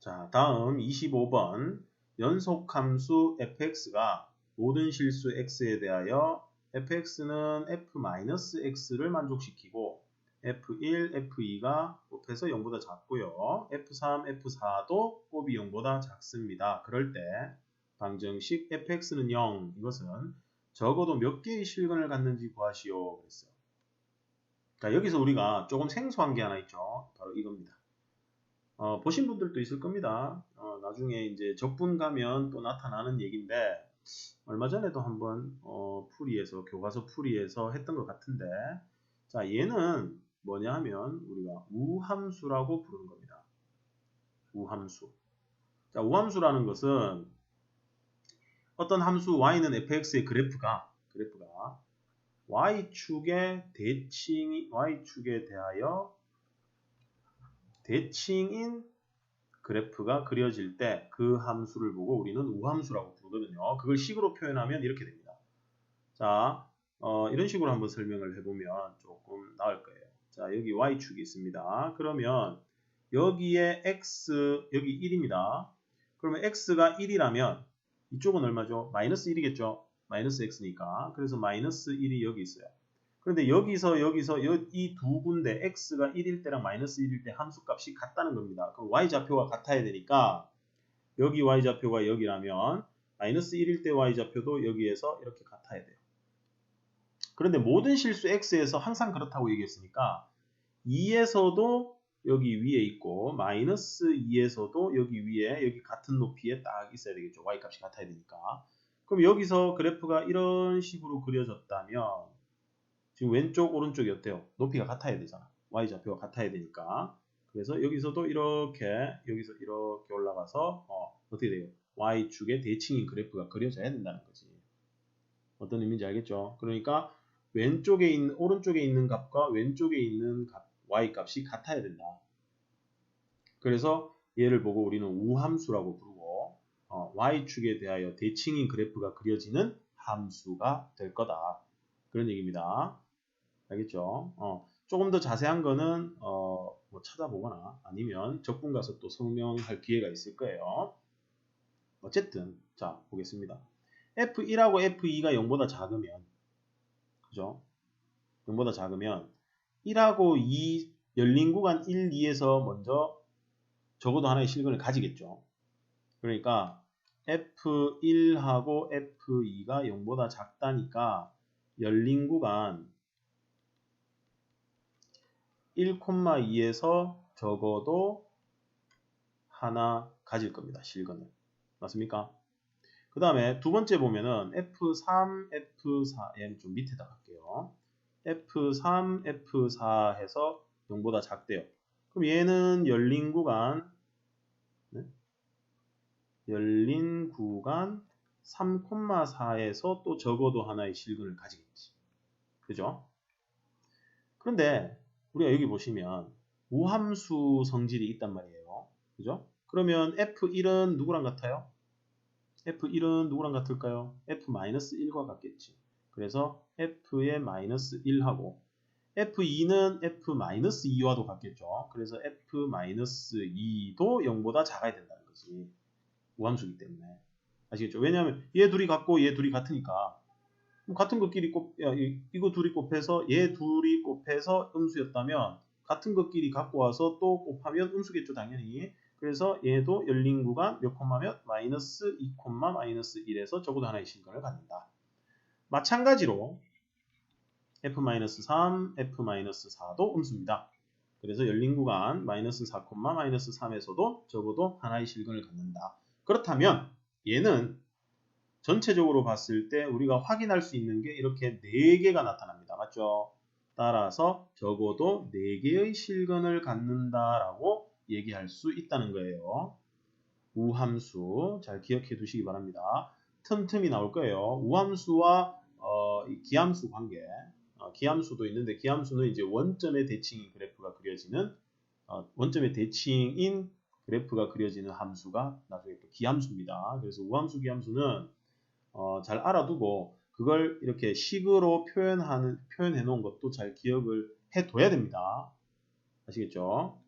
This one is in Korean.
자, 다음 25번 연속함수 fx가 모든 실수 x에 대하여 fx는 f-x를 만족시키고 f1, f2가 곱해서 0보다 작고요. f3, f4도 곱이 0보다 작습니다. 그럴 때 방정식 fx는 0 이것은 적어도 몇 개의 실근을 갖는지 구하시오 그랬어요. 자, 여기서 우리가 조금 생소한 게 하나 있죠. 바로 이겁니다. 어, 보신 분들도 있을 겁니다. 어, 나중에 이제 적분 가면 또 나타나는 얘기인데 얼마 전에도 한번 어, 풀이에서 교과서 풀이에서 했던 것 같은데 자 얘는 뭐냐 하면 우리가 우함수라고 부르는 겁니다. 우함수. 자 우함수라는 것은 어떤 함수 y는 fx의 그래프가 그래프가 y축의 대칭이 y축에 대하여 대칭인 그래프가 그려질 때 그 함수를 보고 우리는 우함수라고 부르거든요. 그걸 식으로 표현하면 이렇게 됩니다. 자, 어, 이런 식으로 한번 설명을 해보면 조금 나을 거예요. 자, 여기 y축이 있습니다. 그러면 여기에 x, 여기 1입니다. 그러면 x가 1이라면 이쪽은 얼마죠? 마이너스 1이겠죠? 마이너스 x니까. 그래서 마이너스 1이 여기 있어요. 그런데 여기서 여기서 이 두 군데 x가 1일 때랑 마이너스 1일 때 함수값이 같다는 겁니다. 그럼 y좌표가 같아야 되니까 여기 y좌표가 여기라면 마이너스 1일 때 y좌표도 여기에서 이렇게 같아야 돼요. 그런데 모든 실수 x에서 항상 그렇다고 얘기했으니까 2에서도 여기 위에 있고 마이너스 2에서도 여기 위에 여기 같은 높이에 딱 있어야 되겠죠. y값이 같아야 되니까. 그럼 여기서 그래프가 이런 식으로 그려졌다면 지금 왼쪽 오른쪽이 어때요? 높이가 같아야 되잖아. y좌표가 같아야 되니까. 그래서 여기서도 이렇게 여기서 이렇게 올라가서 어, 어떻게 돼요? y축의 대칭인 그래프가 그려져야 된다는 거지. 어떤 의미인지 알겠죠? 그러니까 왼쪽에 있는 오른쪽에 있는 값과 왼쪽에 있는 값 y 값이 같아야 된다. 그래서 얘를 보고 우리는 우함수라고 부르고 어, y축에 대하여 대칭인 그래프가 그려지는 함수가 될 거다. 그런 얘기입니다. 알겠죠? 어, 조금 더 자세한 거는 어, 뭐 찾아보거나 아니면 적분 가서 또 설명할 기회가 있을 거예요. 어쨌든 자 보겠습니다. F1하고 F2가 0보다 작으면 그죠? 0보다 작으면 1하고 2 열린 구간 1, 2에서 먼저 적어도 하나의 실근을 가지겠죠. 그러니까 F1하고 F2가 0보다 작다니까 열린 구간 1,2에서 적어도 하나 가질 겁니다. 실근을. 맞습니까? 그 다음에 두 번째 보면은 F3, F4, 얘는 좀 밑에다 갈게요. F3, F4 해서 0보다 작대요. 그럼 얘는 열린 구간, 네? 열린 구간 3,4에서 또 적어도 하나의 실근을 가지겠지. 그죠? 그런데 우리가 여기 보시면 우함수 성질이 있단 말이에요. 그죠? 그러면 F1은 누구랑 같아요? F1은 누구랑 같을까요? F-1과 같겠지. 그래서 F의 마이너스 1하고 F2는 F-2와도 같겠죠. 그래서 F-2도 0보다 작아야 된다는 거지. 우함수기 때문에. 아시겠죠? 왜냐하면 얘 둘이 같고 얘 둘이 같으니까 같은 것끼리 곱, 야, 이거 둘이 곱해서 얘 둘이 곱해서 음수였다면 같은 것끼리 갖고 와서 또 곱하면 음수겠죠 당연히 그래서 얘도 열린 구간 몇 콤마면 마이너스 2 콤마 마이너스 1에서 적어도 하나의 신간을 갖는다 마찬가지로 f-3, f-4도 음수입니다. 그래서 열린 구간 마이너스 4, 마이너스 3에서도 적어도 하나의 실근을 갖는다. 그렇다면 얘는 전체적으로 봤을 때 우리가 확인할 수 있는 게 이렇게 4개가 나타납니다. 맞죠? 따라서 적어도 4개의 실근을 갖는다라고 얘기할 수 있다는 거예요. 우함수 잘 기억해 두시기 바랍니다. 틈틈이 나올 거예요. 우함수와 어, 기함수 관계 어, 기함수도 있는데 기함수는 이제 원점의 대칭인 그래프가 그려지는 어, 원점의 대칭인 그래프가 그려지는 함수가 나중에 또 기함수입니다. 그래서 우함수 기함수는 어, 잘 알아두고 그걸 이렇게 식으로 표현하는 표현해 놓은 것도 잘 기억을 해 둬야 됩니다. 아시겠죠?